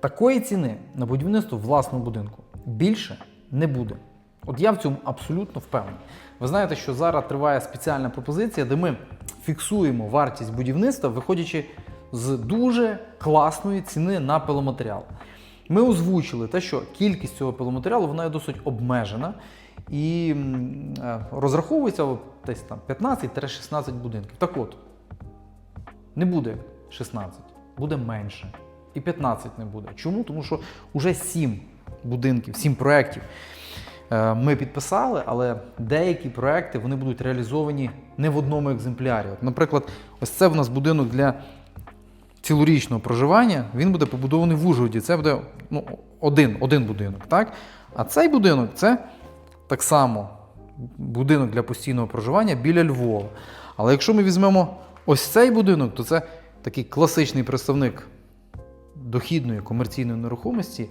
Такої ціни на будівництво власного будинку більше не буде. От я в цьому абсолютно впевнений. Ви знаєте, що зараз триває спеціальна пропозиція, де ми фіксуємо вартість будівництва, виходячи з дуже класної ціни на пиломатеріал. Ми озвучили те, що кількість цього пиломатеріалу вона є досить обмежена і е, розраховується десь там 15-16 будинків. Так от, не буде 16, буде менше. І 15 не буде. Чому? Тому що вже 7 будинків, 7 проєктів е, ми підписали, але деякі проекти вони будуть реалізовані не в одному екземплярі. От, наприклад, ось це в нас будинок для цілорічного проживання, він буде побудований в Ужгороді. Це буде ну, один, один будинок. Так? А цей будинок це так само будинок для постійного проживання біля Львова. Але якщо ми візьмемо ось цей будинок, то це такий класичний представник дохідної комерційної нерухомості,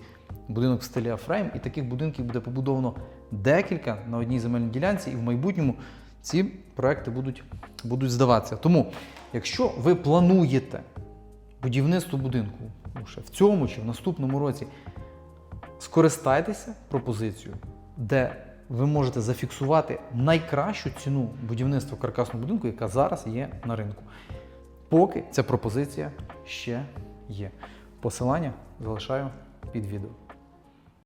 будинок в стилі Афрейм, і таких будинків буде побудовано декілька на одній земельній ділянці, і в майбутньому ці проекти будуть, будуть здаватися. Тому, якщо ви плануєте будівництво будинку ну, ще в цьому чи в наступному році, скористайтеся пропозицією, де ви можете зафіксувати найкращу ціну будівництва каркасного будинку, яка зараз є на ринку. Поки ця пропозиція ще є. Посилання залишаю під відео.